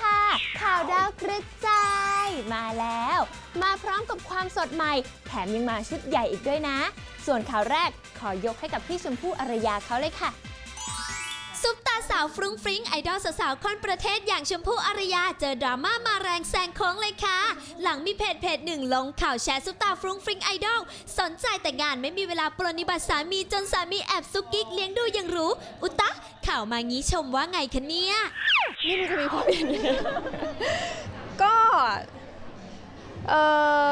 ค่ะ ข่าวดาวกระจายมาแล้ว มาพร้อมกับความสดใหม่ แถมยังมาชุดใหญ่อีกด้วยนะ ส่วนข่าวแรกขอยกให้กับพี่ชมพู่อารยาเขาเลยค่ะซุปตาสาวฟรุ้งฟริ้งไอดอลสาวๆคนประเทศอย่างชมพู่อารยาเจอดราม่ามาแรงแซงโค้งเลยค่ะ หลังมีเพจเพจหนึ่งลงข่าวแชร์ซุปตาฟรุ้งฟริ้งไอดอลสนใจแต่งานไม่มีเวลาปรนนิบัติสามีจนสามีแอบซุกกิ๊กเลี้ยงดูอย่างรู้ อุตะข่าวมางี้ชมว่าไงคะเนี่ย นี่มันจะมีความเห็นยังไงก็เออ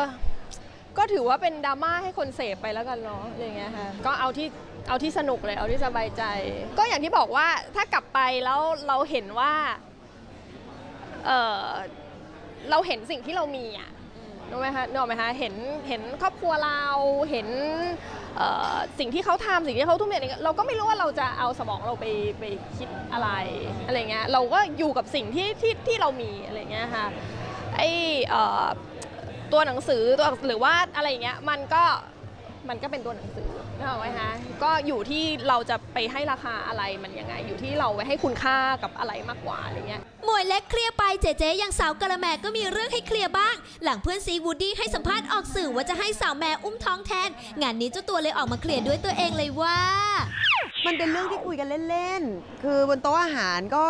ก็ถือว่าเป็นดราม่าให้คนเสพไปแล้วกันเนาะอะไรอย่างเงี้ยค่ะก็เอาที่เอาที่สนุกเลยเอาที่สบายใจ ก็อย่างที่บอกว่าถ้ากลับไปแล้วเราเห็นว่าเออเราเห็นสิ่งที่เรามีอะ นึกไหมคะนึกออกไหมคะเห็นเห็นครอบครัวเราเห็นสิ่งที่เขาทำสิ่งที่เขาทุ่มเทอะไรเงี้ยเราก็ไม่รู้ว่าเราจะเอาสมองเราไปไปคิดอะไรอะไรเงี้ยเราก็อยู่กับสิ่งที่ที่ที่เรามีอะไรเงี้ยค่ะไออตัวหนังสือตัวหรือว่าอะไรเงี้ยมันก็มันก็เป็นตัวหนังสือ นึกออกไหมคะก็อยู่ที่เราจะไปให้ราคาอะไรมันยังไง อยู่ที่เราไปให้คุณค่ากับอะไรมากกว่าอะไรเงี้ยหมวยเล็กเคลียร์ไปเจเจอย่างสาวกะละแมก็มีเรื่องให้เคลียร์บ้าง หลังเพื่อนซีวูดดี้ให้สัมภาษณ์ออกสื่อว่าจะให้สาวแม่อุ้มท้องแทน งานนี้เจ้าตัวเลยออกมาเคลียร์ด้วยตัวเองเลยว่า มันเป็นเรื่องที่คุยกันเล่นๆ คือบนโต๊ะอาหารก็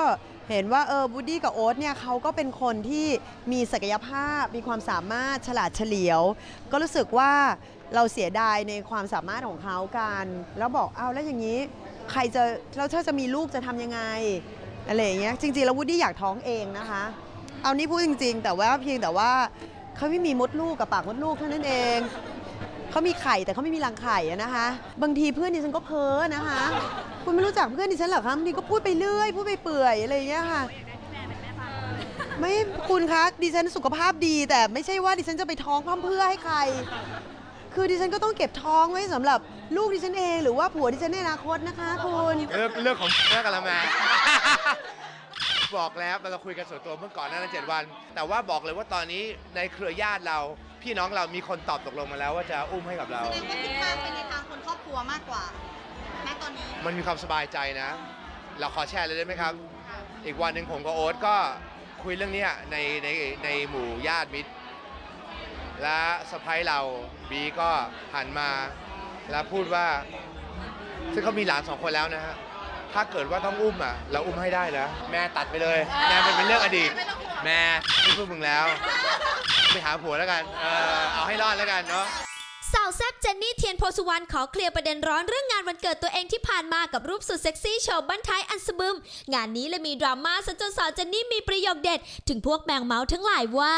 เห็นว่าเออบูดดี้กับโอ๊ตเนี่ยเขาก็เป็นคนที่มีศักยภาพมีความสามารถฉลาดเฉลียว ก็รู้สึกว่าเราเสียดายในความสามารถของเขากัน แล้วบอกเอาแล้วอย่างนี้ใครจะแล้วถ้าจะมีลูกจะทำยังไงอะไรอย่างเงี้ยจริงๆแล้ววูดดี้อยากท้องเองนะคะ เอานี่พูดจริง ๆ แต่ว่าเพียงแต่ว่าเขาไม่มีมดลูกกับปากมดลูกเท่านั้นเองเขามีไข่แต่เขาไม่มีรังไข่นะคะ บางทีเพื่อนดิฉันก็เพ้อนะคะ คุณไม่รู้จักเพื่อนดิฉันเหรอคะบางทีก็พูดไปเรื่อย พูดไปเปื่อยอะไรอย่างเงี้ยค่ะ ไม่คุณคะดิฉันสุขภาพดี แต่ไม่ใช่ว่าดิฉันจะไปท้องพร่ำเพรื่อให้ใคร คือดิฉันก็ต้องเก็บท้องไว้สำหรับลูกดิฉันเองหรือว่าผัวดิฉันในอนาคตนะคะคุณเรื่องเรื่องของเรื่องกันละแมบอกแล้วเราคุยกันส่วนตัวเมื่อก่อนหนานั้นเจ็ดวัน แต่ว่าบอกเลยว่าตอนนี้ในเครือญาติเรา พี่น้องเรามีคนตอบตกลงมาแล้วว่าจะอุ้มให้กับเรา แสดงว่าทิศทางเป็นในทางคนครอบครัวมากกว่า ณตอนนี้ มันมีความสบายใจนะ เราขอแชร์เลยได้ไหมครับ อีกวันหนึ่งผมกับโอ๊ตก็คุยเรื่องเนี้ยในในในหมู่ญาติมิตร และสะพ้ายเราบีก็หันมา แล้วพูดว่า ซึ่งเขามีหลานสองคนแล้วนะฮะ ถ้าเกิดว่าต้องอุ้มอะ เราอุ้มให้ได้นะแม่ตัดไปเลยแม่เป็นเป็นเรื่องอดีต แม่ไม่พูดมึงแล้ว ไปหาผัวแล้วกัน เออเอาให้รอดแล้วกันเนาะ สาวแซ่บเจนนี่เทียนโพสุวรรณขอเคลียร์ประเด็นร้อนเรื่องงานวันเกิดตัวเองที่ผ่านมากับรูปสุดเซ็กซี่โชว์บั้นท้ายอันสะบึม งานนี้เลยมีดราม่าซะจนสาวเจนนี่มีประโยคเด็ด ถึงพวกแมงเมาส์ทั้งหลายว่า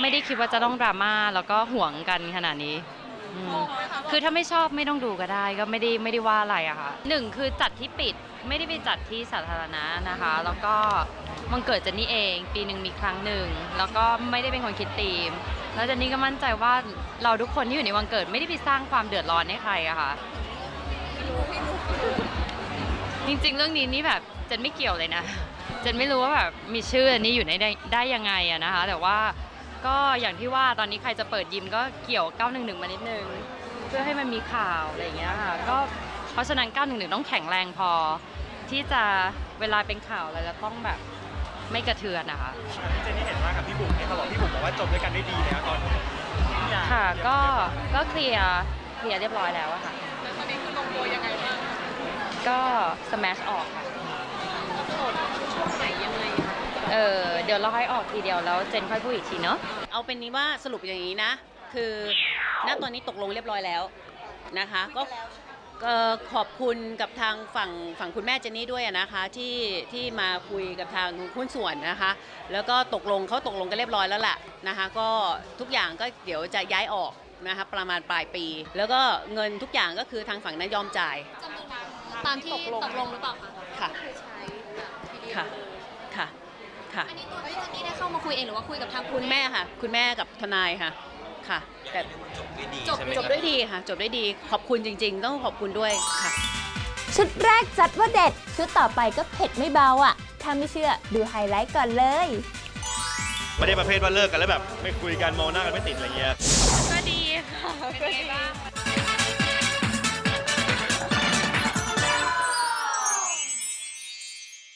ไม่ได้คิดว่าจะต้องดราม่าแล้วก็ห่วงกันขนาดนี้อืมคือถ้าไม่ชอบไม่ต้องดูก็ได้ก็ไม่ได้ไม่ได้ว่าอะไรอะค่ะหนึ่งคือจัดที่ปิด ไม่ได้ไปจัดที่สาธารณะนะคะ แล้วก็มันเกิดเจนนี่เอง ปีหนึ่งมีครั้งหนึ่ง แล้วก็ไม่ได้เป็นคนคิดธีม แล้วเจนนี่ก็มั่นใจว่าเราทุกคนที่อยู่ในวันเกิดไม่ได้ไปสร้างความเดือดร้อนให้ใครอะค่ะจริงๆ เรื่องนี้นี่แบบเจนไม่เกี่ยวเลยนะ เจนไม่รู้ว่าแบบมีชื่ออันนี้อยู่ในได้ได้ยังไงอะนะคะ แต่ว่าก็อย่างที่ว่าตอนนี้ใครจะเปิดยิมก็เกี่ยว 911 มานิดนึง เพื่อให้มันมีข่าวอะไรอย่างเงี้ยค่ะ ก็ ราะฉะนั้น 911 ต้องแข็งแรงพอ ที่จะเวลาเป็นข่าวอะไรแล้วต้องแบบไม่กระเทือนนะคะเจนนี่เห็นว่ากับพี่บุ๋มเนี่ยเขาบอกพี่บุ๋มบอกว่าจบด้วยกันได้ดีแล้วตอนนี้ค่ะก็ก็เคลียร์เคลียร์เรียบร้อยแล้วอะค่ะตอนนี้คือลงตัวยังไงบ้างก็สแมชออกค่ะช่วงไหนยังไงคะเออเดี๋ยวเราให้ออกทีเดียวแล้วเจนค่อยพูดอีกทีเนาะเอาเป็นนี้ว่าสรุปอย่างนี้นะ คือณตอนนี้ตกลงเรียบร้อยแล้วนะคะ ก็ ก็ขอบคุณกับทางฝั่งฝั่งคุณแม่เจนนี่ด้วยนะคะที่ที่มาคุยกับทางหุ้นส่วนนะคะ แล้วก็ตกลงเขาตกลงกันเรียบร้อยแล้วแหละนะคะ ก็ทุกอย่างก็เดี๋ยวจะย้ายออกนะคะประมาณปลายปี แล้วก็เงินทุกอย่างก็คือทางฝั่งนั้นยอมจ่ายตามที่ตกลงตกลงหรือเปล่าคะค่ะ ค่ะ ค่ะ ค่ะ อันนี้ตัวพี่เจนนี่ได้เข้ามาคุยเองหรือว่าคุยกับทางคุณแม่ค่ะ คุณแม่กับทนายค่ะ ค่ะ แต่จบจบด้วยดีค่ะ จบด้วยดีขอบคุณจริง ๆ ต้องขอบคุณด้วยค่ะ ชุดแรกจัดว่าเด็ด ชุดต่อไปก็เผ็ดไม่เบาอะ ถ้าไม่เชื่อดูไฮไลท์ก่อนเลย ไม่ได้ประเภทว่าเลิกกันแล้วแบบ ไม่คุยกันมองหน้ากันไม่ติดอะไรเงี้ย ก็ดีค่ะเป็นไงบ้าง